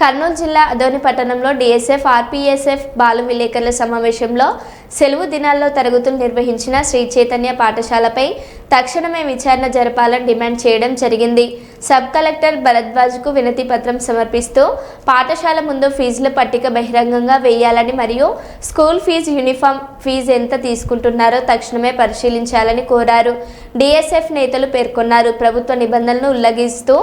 కర్నూలు జిల్లా అదోని పట్టణంలో డిఎస్ఎఫ్ ఆర్పీఎస్ఎఫ్ బాల విలేకరుల సమావేశంలో సెలవు దినాల్లో తరగతులు నిర్వహించిన శ్రీ చైతన్య పాఠశాలపై తక్షణమే విచారణ జరపాలని డిమాండ్ చేయడం జరిగింది. సబ్ కలెక్టర్ భరద్వాజ్కు వినతి పత్రం సమర్పిస్తూ పాఠశాల ముందు ఫీజుల పట్టిక బహిరంగంగా వేయాలని మరియు స్కూల్ ఫీజు యూనిఫామ్ ఫీజు ఎంత తీసుకుంటున్నారో తక్షణమే పరిశీలించాలని కోరారు. డిఎస్ఎఫ్ నేతలు పేర్కొన్నారు. ప్రభుత్వ నిబంధనలను ఉల్లంఘిస్తూ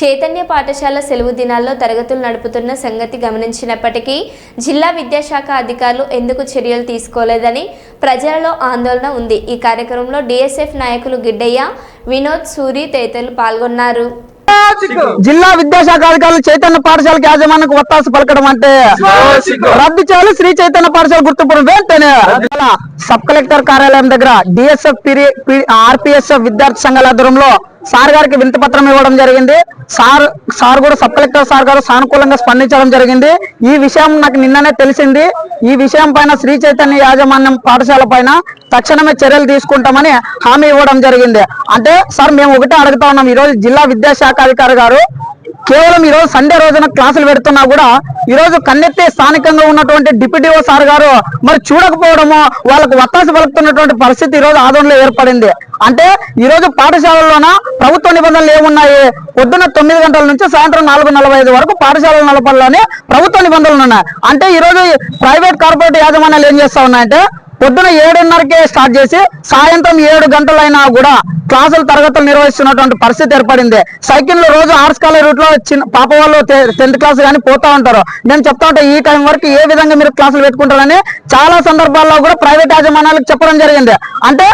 చైతన్య పాఠశాల సెలవు దినాల్లో తరగతులు నడుపుతున్న సంగతి గమనించినప్పటికీ జిల్లా విద్యాశాఖ అధికారులు ఎందుకు చర్యలు తీసుకోలేదని ప్రజలలో ఆందోళన ఉంది. ఈ కార్యక్రమంలో డిఎస్ఎఫ్ నాయకులు గిడ్డయ్య వినోద్ సూరి తదితరులు పాల్గొన్నారు. జిల్లా విద్యాశాఖ అధికారులు చైతన్య పాఠశాలకు యాజమాన్యకు ఒత్తాసు పలకడం అంటే రద్దు చేయాలి. శ్రీ చైతన్య పాఠశాల గుర్తింపు వెంటనే. సబ్ కలెక్టర్ కార్యాలయం దగ్గర డిఎస్ఎఫ్ ఆర్పిఎస్ఎఫ్ విద్యార్థి సంఘాల ఆధ్వర్యంలో సార్ గారికి వినతి పత్రం ఇవ్వడం జరిగింది. సార్ సార్ కూడా సబ్ కలెక్టర్ సార్ గారు సానుకూలంగా స్పందించడం జరిగింది. ఈ విషయం నాకు నిన్ననే తెలిసింది. ఈ విషయం పైన శ్రీ చైతన్య యాజమాన్యం పాఠశాల పైన తక్షణమే చర్యలు తీసుకుంటామని హామీ ఇవ్వడం జరిగింది. అంటే సార్ మేము ఒకటే అడుగుతా ఉన్నాం. ఈ రోజు జిల్లా విద్యాశాఖ అధికారి గారు కేవలం ఈ రోజు సండే రోజున క్లాసులు పెడుతున్నా కూడా ఈ రోజు కన్నెత్తి స్థానికంగా ఉన్నటువంటి డిప్యూటీఓ సార్ గారు మరి చూడకపోవడము వాళ్ళకు వత్తాసు పలుకుతున్నటువంటి పరిస్థితి ఈరోజు రోజు ఏర్పడింది. అంటే ఈ రోజు పాఠశాలల్లోన ప్రభుత్వ నిబంధనలు ఏమున్నాయి? పొద్దున్న తొమ్మిది గంటల నుంచి సాయంత్రం నాలుగు నలభై ఐదు వరకు పాఠశాలల నలపల్లోనే ప్రభుత్వ నిబంధనలు ఉన్నాయి. అంటే ఈ రోజు ప్రైవేట్ కార్పొరేట్ యాజమాన్యాలు ఏం చేస్తా ఉన్నాయంటే పొద్దున ఏడున్నరకే స్టార్ట్ చేసి సాయంత్రం ఏడు గంటలైనా కూడా క్లాసులు తరగతులు నిర్వహిస్తున్నటువంటి పరిస్థితి ఏర్పడింది. సైకిల్ రోజు ఆర్ట్స్ కాలేజ్ రూట్లో చిన్న పాప వాళ్ళు టెన్త్ క్లాస్ కానీ పోతా ఉంటారు. నేను చెప్తా ఉంటే ఈ టైం వరకు ఏ విధంగా మీరు క్లాసులు పెట్టుకుంటారని చాలా సందర్భాల్లో కూడా ప్రైవేట్ యాజమాన్యాలకు చెప్పడం జరిగింది. అంటే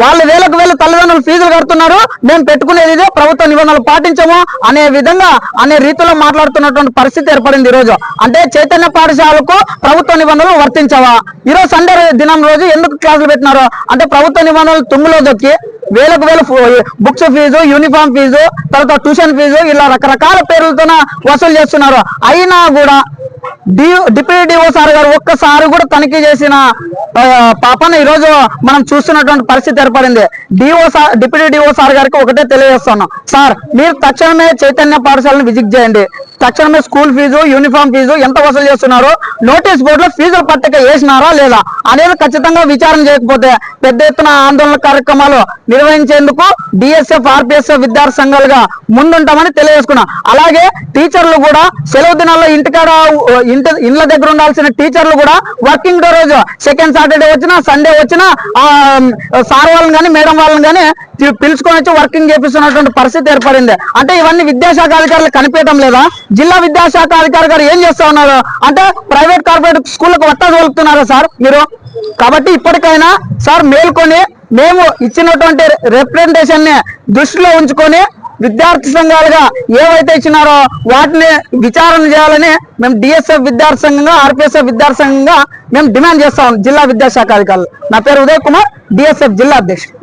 వాళ్ళు వేలకు వేల తల్లిదండ్రులు ఫీజులు కడుతున్నారు. మేము పెట్టుకునేది ఇదే. ప్రభుత్వ నిబంధనలు పాటించము అనే విధంగా అనే రీతిలో మాట్లాడుతున్నటువంటి పరిస్థితి ఏర్పడింది ఈ రోజు అంటే చైతన్య పాఠశాలకు ప్రభుత్వ నిబంధనలు వర్తించవా? ఈ రోజు సండే దినం రోజు ఎందుకు క్లాసులు పెట్టినారు? అంటే ప్రభుత్వ నిబంధనలు తుమ్ములో దొక్కి వేలకు వేల బుక్స్ ఫీజు యూనిఫామ్ ఫీజు తర్వాత ట్యూషన్ ఫీజు ఇలా రకరకాల పేర్లతోన వసూలు చేస్తున్నారు. అయినా కూడా డి డిఓ సార్ గారు ఒక్కసారి కూడా తనిఖీ చేసిన పాపను పాపన ఈ రోజు మనం చూస్తున్నటువంటి పరిస్థితి ఏర్పడింది. DEO sir deputy DEO sir గారికి ఒకటే తెలియజేస్తున్నాం. సార్ మీరు తక్షణమే చైతన్య పాఠశాలను విజిట్ చేయండి. తక్షణమే స్కూల్ ఫీజు యూనిఫామ్ ఫీజు ఎంత వసూలు చేస్తున్నారో నోటీస్ బోర్డులో ఫీజుల పట్టిక వేసినారా లేదా అనేది ఖచ్చితంగా విచారణ చేయకపోతే పెద్ద ఎత్తున ఆందోళన కార్యక్రమాలు నిర్వహించేందుకు డిఎస్ఎఫ్ ఆర్పిఎస్ఎఫ్ విద్యార్థి సంఘాలుగా ముందుంటామని తెలియజేసుకున్నాం. అలాగే టీచర్లు కూడా సెలవు దినాల్లో ఇంటికాడ ఇంటి ఇండ్ల దగ్గర ఉండాల్సిన టీచర్లు కూడా వర్కింగ్ డే రోజు సెకండ్ సాటర్డే వచ్చినా సండే వచ్చినా సార్ వాళ్ళని కానీ మేడం వాళ్ళని కానీ పిలుచుకొని వచ్చి వర్కింగ్ చేపిస్తున్నటువంటి పరిస్థితి ఏర్పడింది. అంటే ఇవన్నీ విద్యాశాఖ అధికారులు కనిపించడం లేదా? జిల్లా విద్యాశాఖ అధికారి గారు ఏం చేస్తా ఉన్నారు? అంటే ప్రైవేట్ కార్పొరేట్ స్కూళ్ళకు వట్టా తోలుతున్నారా సార్ మీరు? కాబట్టి ఇప్పటికైనా సార్ మేల్కొని మేము ఇచ్చినటువంటి రిప్రజెంటేషన్ని దృష్టిలో ఉంచుకొని విద్యార్థి సంఘాలుగా ఏవైతే ఇచ్చినారో వాటిని విచారణ చేయాలని మేము డిఎస్ఎఫ్ విద్యార్థి సంఘంగా ఆర్పిఎస్ఎఫ్ విద్యార్థి సంఘంగా మేము డిమాండ్ చేస్తాం జిల్లా విద్యాశాఖ అధికారులు. నా పేరు ఉదయ్ కుమార్ డిఎస్ఎఫ్ జిల్లా అధ్యక్షుడు.